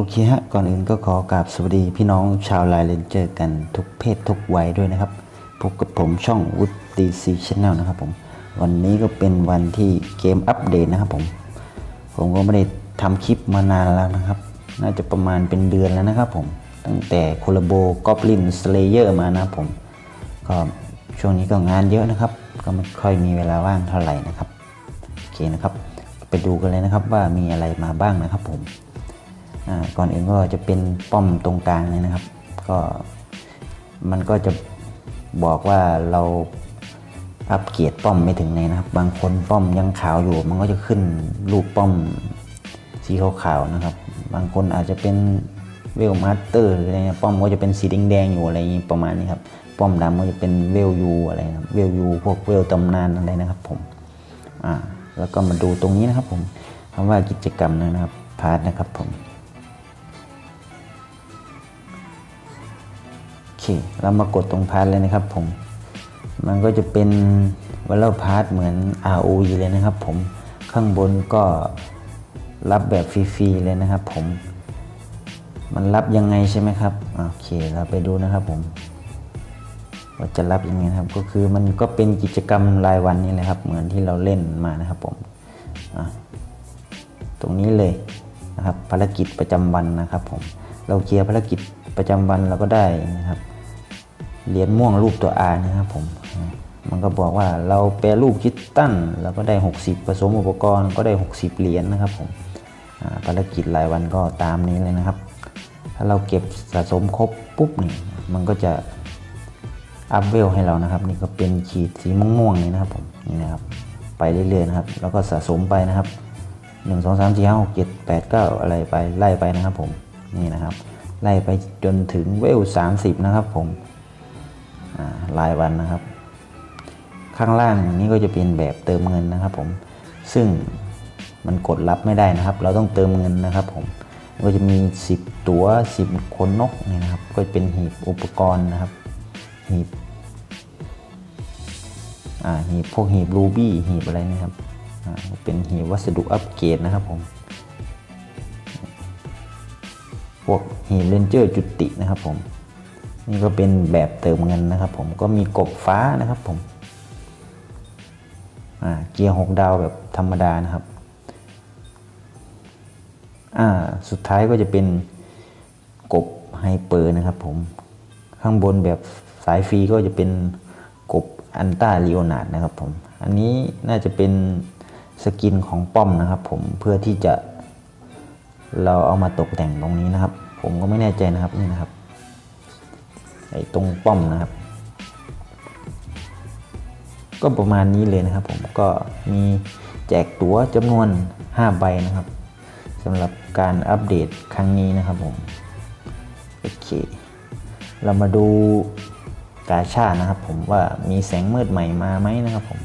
อเคฮะ ก่อนอื่นก็ขอกราบสวัสดีพี่น้องชาวไลน์เลนเจอร์กันทุกเพศทุกวัยด้วยนะครับ พบกับผมช่องวุฒิซีชแนลนะครับผม วันนี้ก็เป็นวันที่เกมอัปเดตนะครับผม ผมก็ไม่ได้ทำคลิปมานานแล้วนะครับ น่าจะประมาณเป็นเดือนแล้วนะครับผม ตั้งแต่โคลาโบกอบลินสเลเยอร์มานะครับผม ก็ช่วงนี้ก็งานเยอะนะครับ ก็ไม่ค่อยมีเวลาว่างเท่าไหร่นะครับ โอเคนะครับ ไปดูกันเลยนะครับว่ามีอะไรมาบ้างนะครับผม ก่อนอื่นก็จะเป็นป้อมตรงกลางเลยนะครับ ก็มันก็จะบอกว่าเราอัปเกรดป้อมไม่ถึงไหนนะครับ บางคนป้อมยังขาวอยู่ มันก็จะขึ้นรูปป้อมสีขาวๆนะครับ บางคนอาจจะเป็นเวลมาสเตอร์หรืออะไรเงี้ยป้อมก็จะเป็นสีแดงๆอยู่อะไรอย่างงี้ประมาณนี้ครับป้อมดำก็จะเป็นเวลยูอะไรครับเวลยูพวกเวลตำนานอะไรนะครับผมอ่าแล้วก็มาดูตรงนี้นะครับผมคำว่ากิจกรรมนะครับพาร์ทนะครับผม เรามากดตรงพาร์ทเลยนะครับผม มันก็จะเป็นวัลเลอร์พาร์ทเหมือน ROE เลยนะครับผม ข้างบนก็รับแบบฟรีๆเลยนะครับผม มันรับยังไงใช่ไหมครับ โอเค เราไปดูนะครับผมว่าจะรับยังไงครับ ก็คือมันก็เป็นกิจกรรมรายวันนี่แหละครับ เหมือนที่เราเล่นมานะครับผม ตรงนี้เลยนะครับ ภารกิจประจำวันนะครับผม เราเคลียร์ภารกิจประจำวันเราก็ได้นะครับ เหรียญม่วงรูปตัว R นะครับผม มันก็บอกว่าเราแปรรูปคิตตันเราก็ได้ 60 ผสมอุปกรณ์ก็ได้ 60 เหรียญนะครับผมอ่าภารกิจรายวันก็ตามนี้เลยนะครับ ถ้าเราเก็บสะสมครบปุ๊บนี่มันก็จะอัพเวลให้เรานะครับ นี่ก็เป็นขีดสีม่วงๆนี่นะครับผมนี่นะครับไปเรื่อยๆนะครับ แล้วก็สะสมไปนะครับ 1 2 3 4 5 6 7 8 9 อะไรไปไล่ไปนะครับผมนี่นะครับ ไล่ไปจนถึงเวล30 นะครับผม รายวันนะครับ ข้างล่างนี้ก็จะเป็นแบบเติมเงินนะครับ ผมซึ่งมันกดรับไม่ได้นะครับ เราต้องเติมเงินนะครับ ผมก็จะมี 10 ตัว 10 คนนกนี่นะครับ ก็เป็นหีบอุปกรณ์นะครับหีบอ่าหีบพวกหีบรูบี้หีบอะไรนะครับอ่าเป็นหีบวัสดุอัปเกรดนะครับผมพวกหีบเลนเจอร์จุตินะครับผม นี่ก็เป็นแบบเติมเงินนะครับ ผมก็มีกบฟ้านะครับผมเกียร์หกดาวแบบธรรมดานะครับสุดท้ายก็จะเป็นกบไฮเปอร์นะครับผมข้างบนแบบสายฟรีก็จะเป็นกบอันต้าลีโอนาดนะครับผมอันนี้น่าจะเป็นสกินของป้อมนะครับ ผมเพื่อที่จะเราเอามาตกแต่งตรงนี้นะครับ ผมก็ไม่แน่ใจนะครับนี่นะครับ ไอ้ตรงป้อมนะครับ ก็ประมาณนี้เลยนะครับ ผมก็มีแจกตั๋วจำนวน 5 ใบนะครับสำหรับการอัปเดตครั้งนี้นะครับผมโอเค เรามาดูกาชาดนะครับ ผมว่ามีแสงมืดใหม่มาไหมนะครับผม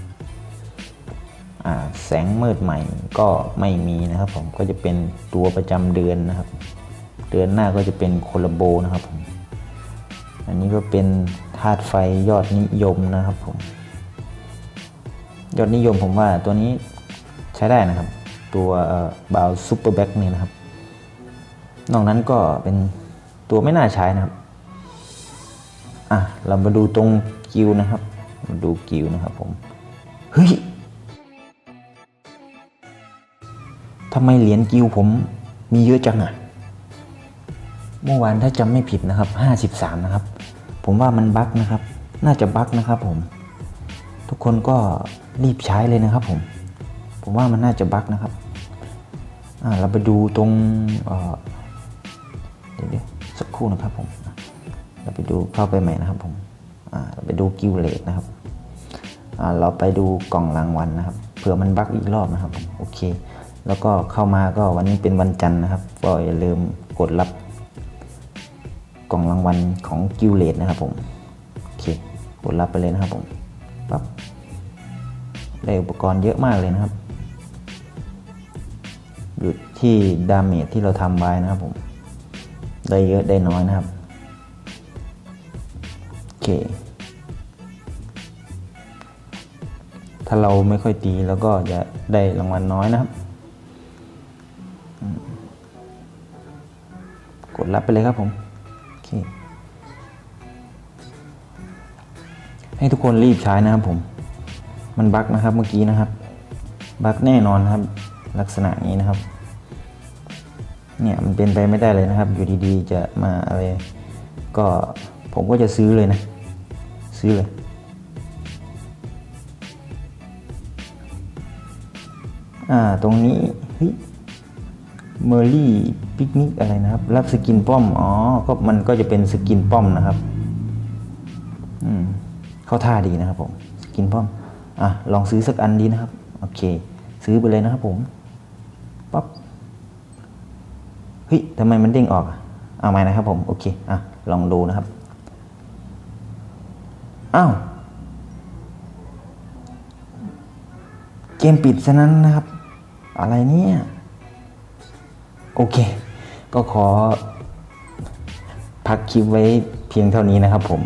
แสงมืดใหม่ก็ไม่มีนะครับ ผมก็จะเป็นตัวประจำเดือนนะครับ เดือนหน้าก็จะเป็นโคลาโบนะครับผม อันนี้ก็เป็นธาตุไฟยอดนิยมนะครับผม ยอดนิยมผมว่าตัวนี้ใช้ได้นะครับ ตัวบาวซูเปอร์แบ็กนี่นะครับ นอกนั้นก็เป็นตัวไม่น่าใช้นะครับ อะ เรามาดูตรงกิวนะครับ มาดูกิวนะครับผม เฮ้ยทำไมเหรียญกิวผมมีเยอะจังอะเมื่อวานถ้าจำไม่ผิดนะครับ 53 นะครับ ผมว่ามันบั๊กนะครับ น่าจะบั๊กนะครับผม ทุกคนก็รีบใช้เลยนะครับผม ผมว่ามันน่าจะบั๊กนะครับ เราไปดูตรงเเดี๋ยวสักครู่นะครับผม เราไปดูเข้าไปใหม่นะครับผมเราไปดูกิวเลตนะครับเราไปดูกล่องรางวัลนะครับ เผื่อมันบั๊กอีกรอบนะครับผมโอเค แล้วก็เข้ามาก็วันนี้เป็นวันจันทร์นะครับ ก็อย่าลืมกดรับ กล่องรางวัลของกิวเลตนะครับผมโอเคกดรับไปเลยนะครับผมปั๊บได้อุปกรณ์เยอะมากเลยนะครับ อยู่ที่ดาเมจที่เราทำไว้นะครับผม ได้เยอะได้น้อยนะครับโอเค ถ้าเราไม่ค่อยตีแล้วก็จะได้รางวัลน้อยนะครับอืมรับไปเลยครับผม เคให้ทุกคนรีบใช้นะครับผม มันบั๊กนะครับเมื่อกี้นะครับ บั๊กแน่นอนครับ ลักษณะนี้นะครับ เนี่ยมันเป็นไปไม่ได้เลยนะครับ อยู่ดีๆจะมาอะไร ก็ผมก็จะซื้อเลยนะ ซื้อเลยอ่าตรงนี้เฮ้ย เมอร์รี่ปิกนิกอะไรนะครับ รับสกินป้อม อ๋อ ก็มันก็จะเป็นสกินป้อมนะครับ อืม เข้าท่าดีนะครับผม สกินป้อม อะ ลองซื้อสักอันดีนะครับ โอเค ซื้อไปเลยนะครับผมปั๊บ เฮ้ยทำไมมันเด้งออกอะเอาใหม่นะครับผม โอเค อะ ลองดูนะครับ อ้าว เกมปิดซะนั้นนะครับ อะไรเนี่ย โอเค ก็ขอพักคลิปไว้เพียงเท่านี้นะครับผม